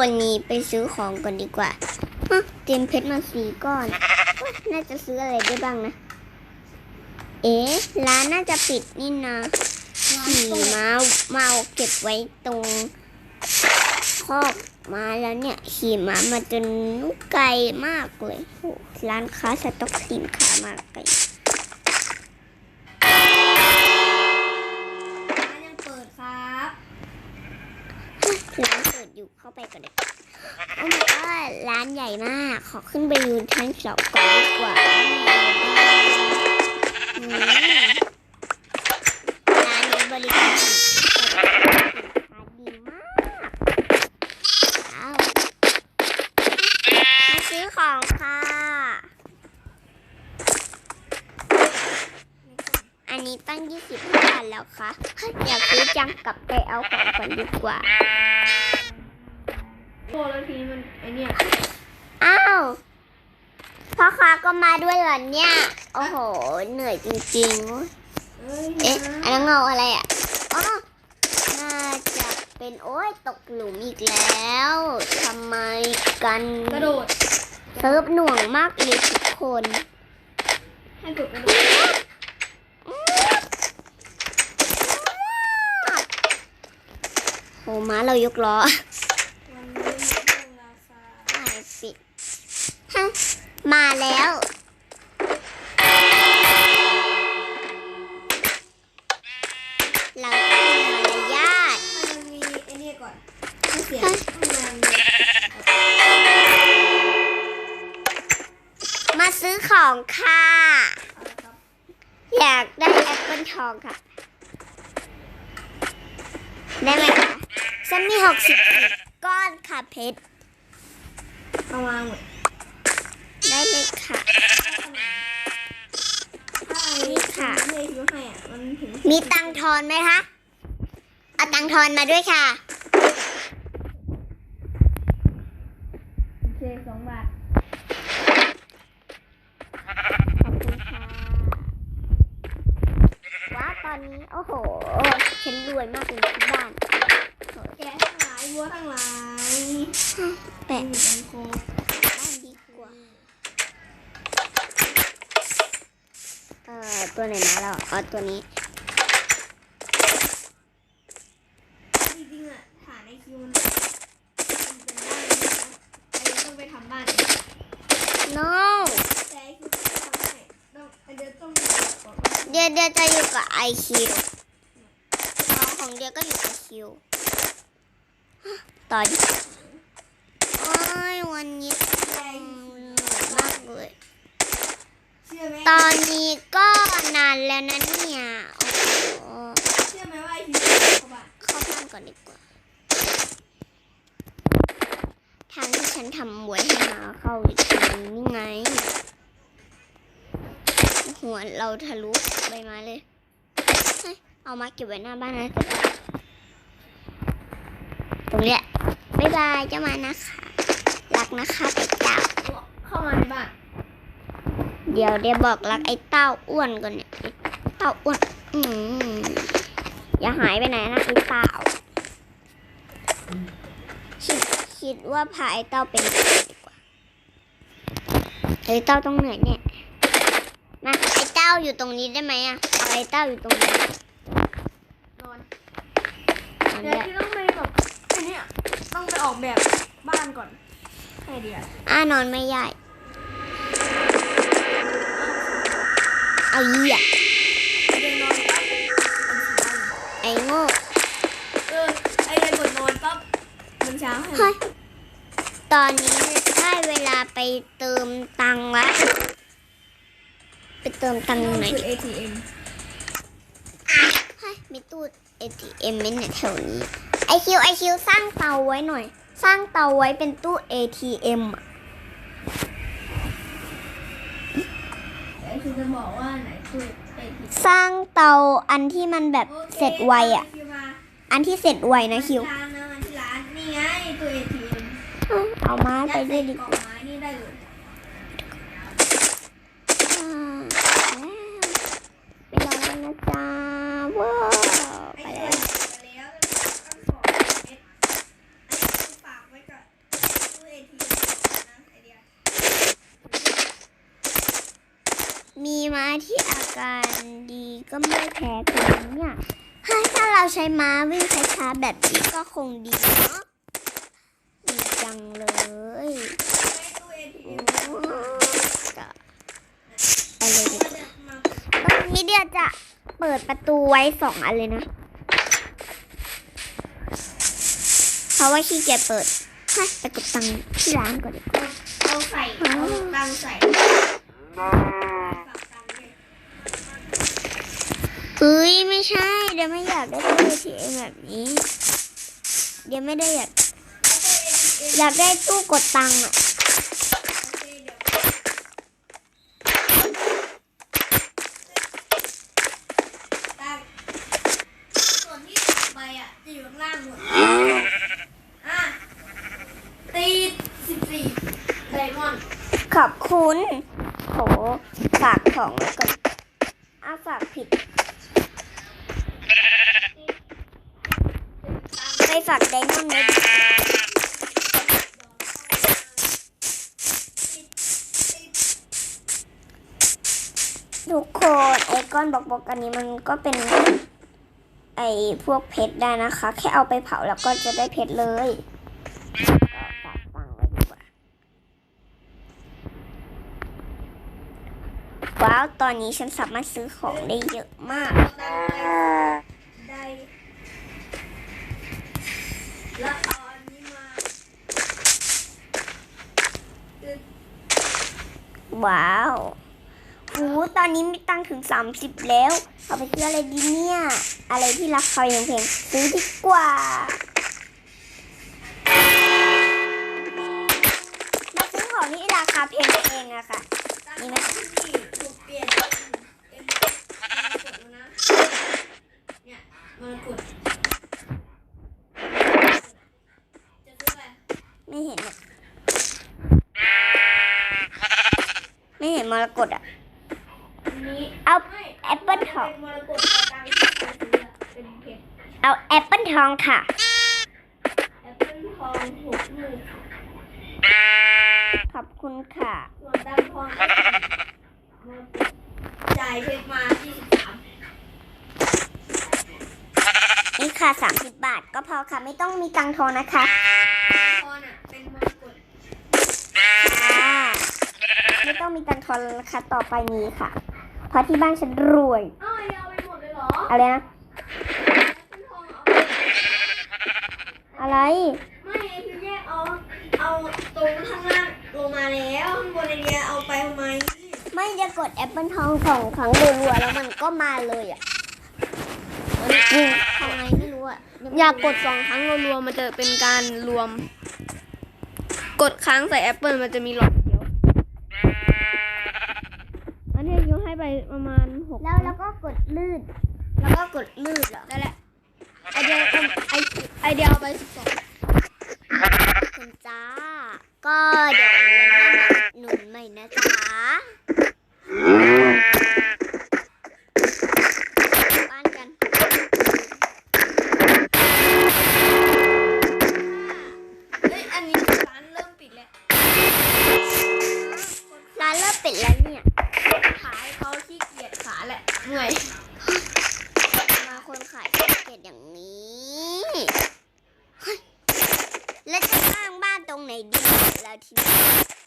วันนี้ไปซื้อของก่อนดีกว่าฮะเตรียมเพชรมาสีก้อน น่าจะซื้ออะไรได้บ้างนะ เอ๊ะ ร้านน่าจะปิดนี่นะขี่ม้ามาเอาเก็บไว้ตรงคอกมาแล้วเนี่ย ขี่ม้ามาจนไกลมากเลย ร้านค้าสต็อกสินค้ามากไกลร้าไปก่อนเลยโอ้ my god ร้านใหญ่มาก ขอขึ้นไปยืนชั้นสองก่อนดีกว่าร้านนี้บริการสินค้าดีมากว้ามาซื้อของค่ะ อันนี้ตั้ง20บาทแล้วค่ะ อยากซื้อจังกลับไปเอาของก่อนดีกว่า โอ้แล้วทีนี้มันไอเนี่ยอ้าวพ่อค้าก็มาด้วยเหรอเนี่ย โอ้โห เหนื่อยจริงเอ้ยๆ เอ๊ะ อันนั้นเงาอะไรอะอ๋อน่าจะเป็นโอ้ยตกหลุมอีกแล้วทำไมกันกระโดด เซิร์ฟหน่วงมากเลยทุกคน ให้กดกระโดดโหม้าเรายกล้อ วันนี้มีเรื่องราคา ไม่ปิดฮะ มาแล้ว เราต้องมารยาทมันมีไอเนี่ก่อนเสียงมาซื้อของค่ะ อยากได้แอปเปิลทองค่ะ ได้ไหมคะฉันมีหกสิบก้อนค่ะเพชรเอาวางหมดได้เลยค่ะ ถ้าไอ้ นี่ ค่ะที่ไอ้คิวให้อะมันถึงมีตังค์ทอนไหมคะ เอาตังค์ทอนมาด้วยค่ะ โอเคสองบาทขอบคุณค่ะว้าตอนนี้ โอ้โห ฉันรวยมากเลยที่บ้าน แกะทั้งหลายวัวทั้งหลายแปะมีกันโคกบ้านดีกว่า เอ่อตัวไหนมาแล้วเอาตัวนี้จริงๆอะฐานไอคิวมันมันเป็นบ้านนะไอ้ต้องไปทำบ้านเอง no แต่ไอคิวไม่ทำให้ต้องไอเดียวต้องบอกว่าเดี๋ยวเดี๋ยวจะอยู่กับไอคิวน้องของเดียวก็อยู่กับคิวต่อดิโอ้ยวันนี้ทำมากเลยเชื่อไหม ตอนนี้ก็นานแล้วนะเนี่ยโอ้โหเชื่อไหมว่าไอคิวเข้าบ้านเข้าบ้านก่อนดีกว่า ทางที่ฉันทำไว้ให้มาเข้าอีกทางนี่ไง หัวเราทะลุใบไม้เลยเฮ้ยเอามาเก็บไว้หน้าบ้านนะจะตรงเนี้ยบ๊ายบายเจ้ามานะคะ รักนะคะไอ้เต้าเข้ามาในบ้าน เดี๋ยวเดี๋ยวบอกรักไอ้เต้าอ้วนก่อนเนี่ยไอ้เต้าอ้วน อืมอย่าหายไปไหนนะไอ้เต้าคิดคิดว่าพาไอ้เต้าเป็นดีกว่าไอ้เต้าต้องเหนื่อยเนี่ยมาไอ้เต้าอยู่ตรงนี้ได้ไหมอะเอาไอ้เต้าอยู่ตรงนี้นอนนอนเดี๋ยวได้ที่ต้องไปแบบไอเนี่ยต้องไปออกแบบบ้านก่อนใช่เดียวอ่านอนไม่ได้เเหยียบเดินนอนปั๊บไอ้โง่เออไอเดินกดนอนปั๊บมันเช้าให้เฮ้ยตอนนี้ได้เวลาไปเติมตังค์ละไปเติมตังค์หน่อยคือดิ ATM เฮ้ยมีตู้ ATM ไหมเนี่ยแถวนี้ไอคิวไอคิวสร้างเตาไว้หน่อย สร้างเตาไว้เป็นตู้ ATM อะ ไอคือจะ บอกว่าไหนคือ ATM สร้างเตาอันที่มันแบบเสร็จไวอะคิวมาอันที่เสร็จไวนะคิว ร้านนะมันที่ร้านนี่ไงตัว ATM เอามาไปยัดด้ใส่วยดีกกล่อว่างไม้นี่ได้เลยอ่าไปรอแล้วนะจ๊ะว้าว ไอ้ ไป ตัว แล้ว ไปแล้วต้องขอเม็ดอันนี้ฝากไว้กับ ม้าที่อา การดีก็ไม่แพ้คุณเนี่ยถ้าถ้าเราใช้ม้าวิ่งช้าๆแบบนี้ก็คงดีเนาะดีจังเลยอะไปเลยดีกว่าจะมาตอนนี้เดี๋ยวจะเปิดประตูไว้สองอันเลยนะ เพราะว่าขี้เกียจเปิดไปกดตังค์ที่ร้านก่อนดีกว่าเอาใส่เอาตังค์ใส่ฝากตังค์ด้วย เฮ้ยไม่ใช่ เดี๋ยวไม่อยากได้ตู้ ATM แบบนี้ เดี๋ยวไม่ได้อยากอยากได้ตู้กดตังค์อะโอเคเดี๋ยวตังค์ส่วนที่ตัดไปอะจะอยู่ข้างล่างหมดอะตีสิบสี่ไดมอนด์ขอบคุณ โห ฝากของไว้ก่อนอ้าวฝากผิด ไปฝากไดมอนด์ไว้ทุกคนไอ้ก้อนบอกบอกอันนี้มันก็เป็นไอ้พวกเพชรได้นะคะ แค่เอาไปเผาแล้วก็จะได้เพชรเลยว้าว ตอนนี้ฉันสามารถซื้อของได้เยอะมาก แล้วเอาอันนี้มาตึ๊ดว้าวหูตอนนี้มีตังค์ถึง 30 แล้ว เอาไปซื้ออะไรดีเนี่ย อะไรที่ราคาแพงๆซื้อดีกว่า มาซื้อของที่ราคาแพงๆอะค่ะ ตังมีค์ไหม ที่นี่เป็นเอ็มมรกตแล้วนะ เนี่ยมรกตจะซื้ออะไร ไม่เห็นหรอกไม่ เห็นมรกตอะอันนี้เอาไม่แอปเปิลทอง เป็นมรกตแต่ตังค์ที่เคยซื้ออะเป็นเพชรเอาแอปเปิลทองค่ะ แอปเปิลทองหกลูกขอบคุณค่ะ ส่วนตังค์ทองก็มรกตจ่ายเพชรมาที่สิบสามนี่ค่ะ 30 บาท ก็พอค่ะ ไม่ต้องมีตังค์ทอนนะคะ ทองอะเป็นมรกต ค่ะไม่ ต้องมีตังค์ทอนแล้วนะคะต่อไปนี้ค่ะ เพราะที่บ้านฉันรวยอ้าวเอาไปหมดเลยเหรออะไรนะแอปเปิลทองเอาไปอะไร ไม่คือแยกเอาเอาตรงข้างล่างลงมาแล้วข้างบนไอเดียเอาไปทำไมไม่จะกดแอปเปิลทองสองครั้งรัวๆแล้วมันก็มาเลยอะจริงทำไงไม่รู้อะอยากกดสองครั้งรัวๆมันจะเป็นการรวม กดค้างใส่แอปเปิลมันจะมีหลอดเดียว อันนี้ยูให้ไปประมาณหกแล้วแล้วก็กดลืดแล้วก็กดลืดเหรอนั่นแหละไอเดียเอาไอไอเดียเอาไปสิบสองคุณจ้า ก็เดี๋ยว เฮ้ยแ